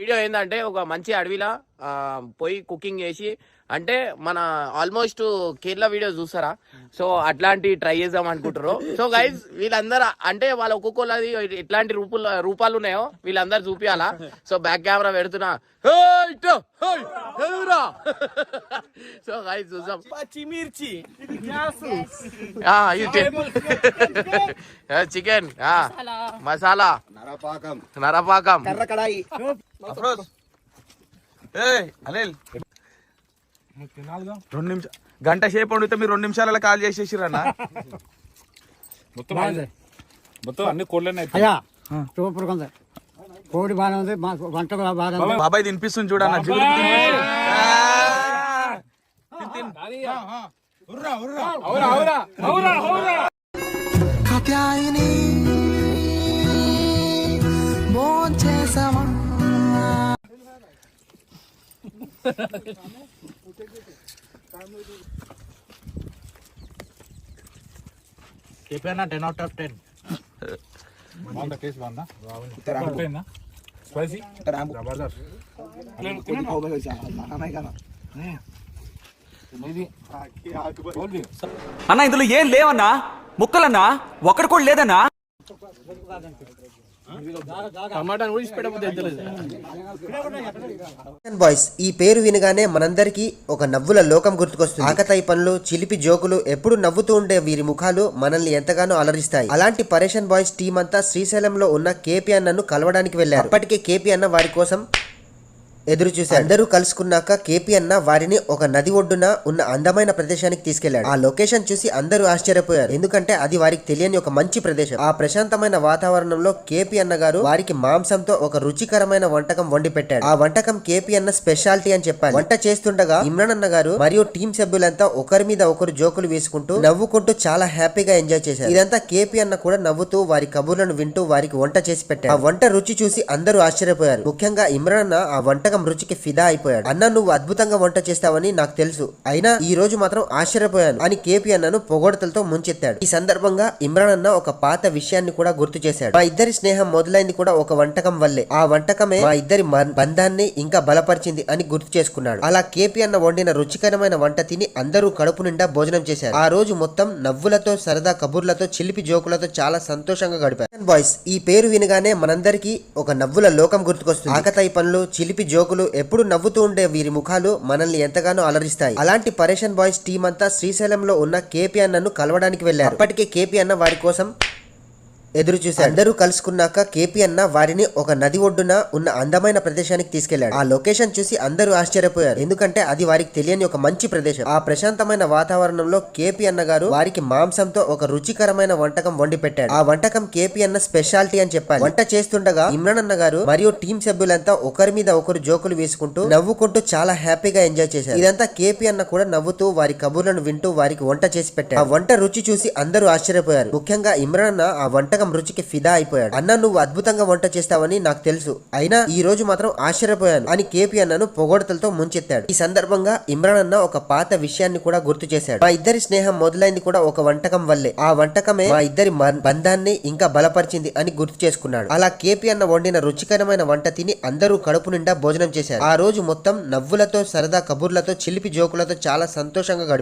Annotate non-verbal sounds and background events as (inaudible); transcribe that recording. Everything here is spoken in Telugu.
వీడియో ఏంటంటే ఒక మంచి అడవిలా పోయి కుకింగ్ చేసి అంటే మన ఆల్మోస్ట్ కేరళ వీడియో చూస్తారా? సో అట్లాంటి ట్రై చేద్దాం అనుకుంటారు. సో గైజ్ వీళ్ళందరూ అంటే వాళ్ళ ఒక్కొక్కళ్ళది ఎట్లాంటి రూపుల రూపాలు ఉన్నాయో వీళ్ళందరూ చూపియాలా? సో బ్యాక్ కెమెరా పెడుతున్నా. సో గైజ్ చూసాం పచ్చిమిర్చి చికెన్ మసాలా. నరపాకం. నరపాకం. అనిల్. రెండు నిమిషాలు గంట సేపు వండితే మీరు రెండు నిమిషాలలో కాల్ చేసేసిరన్నా మొత్తం మొత్తం అన్ని కోళ్ళనే అయ్యా సూపర్ ఉంది. కోడి బాగానే ఉంది వంట కూడా బాగానే ఉంది. బాబాయ్ తినిపిస్తుంది చూడన్న జిగురు (laughs) చెప్పానా? టెన్ అవుట్ ఆఫ్ టెన్ బాగుందా? టేస్ట్ బాగుందా? బాగుందా. స్పైసీ? జబర్దస్త్. అన్నా ఇందులో ఏం లేవన్నా? ముక్కలన్నా? ఒక్కడి కూడా లేదన్నా? బాయ్స్ ఈ పేరు వినగానే మనందరికీ ఒక నవ్వుల లోకం గుర్తుకొస్తుంది. ఆకతాయి పనులు చిలిపి జోకులు ఎప్పుడు నవ్వుతూ ఉండే వీరి ముఖాలు మనల్ని ఎంతగానో అలరిస్తాయి. అలాంటి పరేషన్ బాయ్స్ టీం అంతా శ్రీశైలంలో ఉన్న కేపీ అన్నను కలవడానికి వెళ్ళారు అప్పటికే కేపీ అన్న వారి కోసం ఎదురు చూశారు అందరూ కలుసుకున్నాక కేపీ అన్న వారిని ఒక నది ఒడ్డున ఉన్న అందమైన ప్రదేశానికి తీసుకెళ్ళాడు ఆ లొకేషన్ చూసి అందరూ ఆశ్చర్యపోయారు. ఎందుకంటే అది వారికి తెలియని ఒక మంచి ప్రదేశం. ఆ ప్రశాంతమైన వాతావరణంలో కేపీ అన్న గారు వారికి మాంసంతో ఒక రుచికరమైన వంటకం వండి పెట్టాడు. ఆ వంటకం కేపీ అన్న స్పెషాలిటీ అని చెప్పారు వంట చేస్తుండగా ఇమ్రాన్ అన్న గారు మరియు టీం సభ్యులంతా ఒకరి మీద ఒకరు జోకులు వేసుకుంటూ నవ్వుకుంటూ చాలా హ్యాపీగా ఎంజాయ్ చేశారు. ఇదంతా కేపీ అన్న కూడా నవ్వుతూ వారి కబుర్లను వింటూ వారికి వంట చేసి పెట్టారు. ఆ వంట రుచి చూసి అందరూ ఆశ్చర్యపోయారు. ముఖ్యంగా ఇమ్రాన్ అన్న ఆ వంటకం రుచికి ఫిదా అయిపోయాడు. అన్న నువ్వు అద్భుతంగా వంట చేస్తావని నాకు తెలుసు. అయినా ఈ రోజు మాత్రం ఆశ్చర్యపోయాను అని కేపీ అన్నను పొగడతలతో ముంచెత్తాడు. ఈ సందర్భంగా ఇమ్రాన్ అన్న ఒక పాత విషయాన్ని కూడా గుర్తు చేశాడు. మా ఇద్దరి స్నేహం మొదలైంది కూడా ఒక వంటకం వల్లే. ఆ వంటకమే మా ఇద్దరి బంధాన్ని ఇంకా బలపరిచింది అని గుర్తు చేసుకున్నాడు. అలా కేపీ అన్న వండిన రుచికరమైన వంట తిని అందరూ కడుపు నిండా భోజనం చేశారు. ఆ రోజు మొత్తం నవ్వులతో సరదా కబుర్లతో చిలిపి జోకులతో చాలా సంతోషంగా గడిపారు. బాయ్స్ ఈ పేరు వినగానే మనందరికీ ఒక నవ్వుల లోకం గుర్తుకొస్తుంది. ఆకతాయి పనులు చిలిపి జోకులు ఎప్పుడు నవ్వుతూ ఉండే వీరి ముఖాలు మనల్ని ఎంతగానో అలరిస్తాయి. అలాంటి పరేషన్ బాయ్స్ టీం అంతా శ్రీశైలంలో ఉన్న కేపీ అన్నను కలవడానికి వెళ్ళారు అప్పటికే కేపీ అన్న వారి కోసం ఎదురు చూశారు అందరూ కలుసుకున్నాక కేపీ అన్న వారిని ఒక నది ఒడ్డున ఉన్న అందమైన ప్రదేశానికి తీసుకెళ్ళాడు ఆ లొకేషన్ చూసి అందరూ ఆశ్చర్యపోయారు. ఎందుకంటే అది వారికి తెలియని ఒక మంచి ప్రదేశం. ఆ ప్రశాంతమైన వాతావరణంలో కేపీ అన్న గారు వారికి మాంసంతో ఒక రుచికరమైన వంటకం వండి పెట్టాడు. ఆ వంటకం కేపీ అన్న స్పెషాలిటీ అని చెప్పారు వంట చేస్తుండగా ఇమ్రాన్ అన్న గారు మరియు టీం సభ్యులంతా ఒకరి మీద ఒకరు జోకులు వేసుకుంటూ నవ్వుకుంటూ చాలా హ్యాపీగా ఎంజాయ్ చేశారు. ఇదంతా కేపీ అన్న కూడా నవ్వుతూ వారి కబుర్లను వింటూ వారికి వంట చేసి పెట్టాడు ఆ వంట రుచి చూసి అందరూ ఆశ్చర్యపోయారు. ముఖ్యంగా ఇమ్రాన్ అన్న ఆ వంటకం రుచికి ఫిదా అయిపోయాడు. అన్న నువ్వు అద్భుతంగా వంట చేస్తావని నాకు తెలుసు. అయినా ఈ రోజు మాత్రం ఆశ్చర్యపోయాను అని కేపీ అన్నను పొగడతలతో ముంచెత్తాడు. ఈ సందర్భంగా ఇమ్రాన్ అన్న ఒక పాత విషయాన్ని కూడా గుర్తు చేశాడు. మా ఇద్దరి స్నేహం మొదలైంది కూడా ఒక వంటకం వల్లే. ఆ వంటకమే మా ఇద్దరి మన్- బంధాన్ని ఇంకా బలపరిచింది అని గుర్తు చేసుకున్నాడు. అలా కేపీ అన్న వండిన రుచికరమైన వంట తిని అందరూ కడుపు నిండా భోజనం చేశారు. ఆ రోజు మొత్తం నవ్వులతో సరదా కబుర్లతో చిలిపి జోకులతో చాలా సంతోషంగా గడిపారు.